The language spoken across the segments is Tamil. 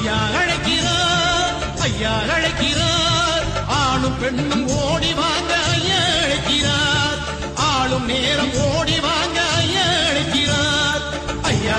ஐயா அழைக்கிறார் ஐயா அழைக்கிறார். ஆணும் பெண்ணும் ஓடி வாங்க ஐயா அழைக்கிறார். ஆளும் நேரம் ஓடி வாங்க ஐயா அழைக்கிறார். ஐயா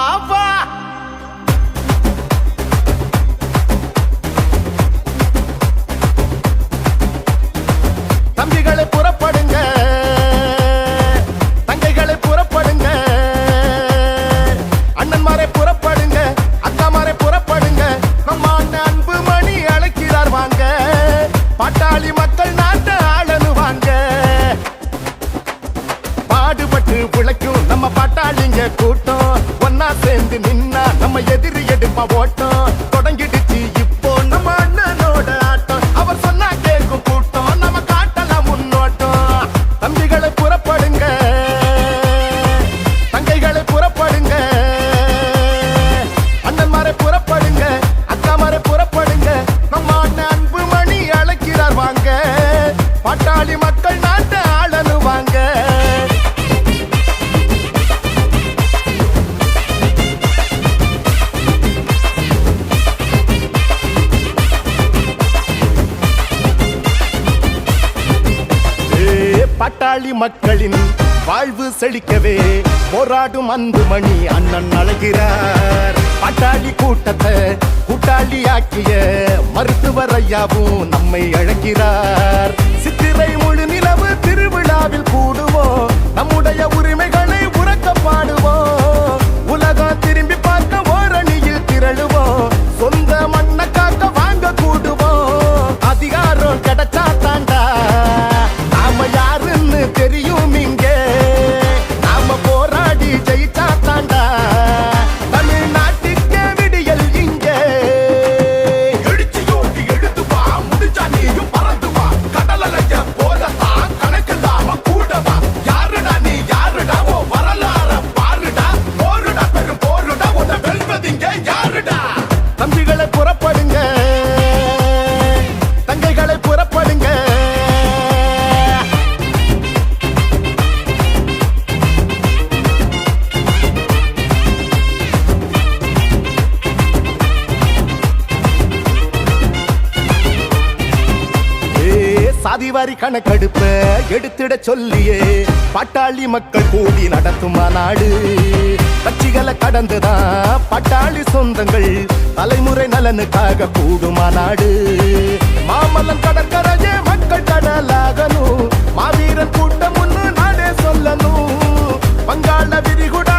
பிழைக்கும் நம்ம பாட்டாளிங்க கூட்டம். ஒன்னா சேர்ந்து நின்னா நம்ம எதிரி எடுப்பா ஓட்டம். தொடங்கிடுச்சு இப்போ நம்ம அண்ணனோட ஆட்டம். அவர் சொன்னா கேட்கும் கூட்டம். நம்ம காட்டலாம் முன்னோட்டம். தம்பிகளை புறப்படுங்க. தங்கைகளை புறப்படுங்க. அண்ணன்மாரை புறப்படுங்க. அக்காமாரை புறப்படுங்க. நம்ம அண்ணன் அன்பு மணி அழைக்கிறார் வாங்க. பாட்டாளி மக்கள் நாட்டை ஆளனு பட்டாளி மக்களின் வாழ்வு செழிக்கவே போராடும் அன்பு மணி அண்ணன் அழைக்கிறார் பட்டாளி கூட்டத்தை கூட்டாளி ஆக்கிய மருத்துவர் ஐயாவும் நம்மை அழைக்கிறார். சித்திரை முழு நிலவு திருவிழாவில் கூடுவோம். நம்முடைய உரிமைகளை உறக்க பாடுவோம். வரி கணக்கெடுப்ப எடுத்திட சொல்லியே. பட்டாளி மக்கள் கூடி நடத்தும் மாநாடு கட்சிகளை கடந்துதான் பட்டாளி சொந்தங்கள் தலைமுறை நலனுக்காக கூடும் மாநாடு மாமல்லம் கடற்கரையே மக்கள் கடலாகணும். மாவீரன் கூட்டம் ஒன்று நாடே சொல்லணும். பங்காள விரிகுடா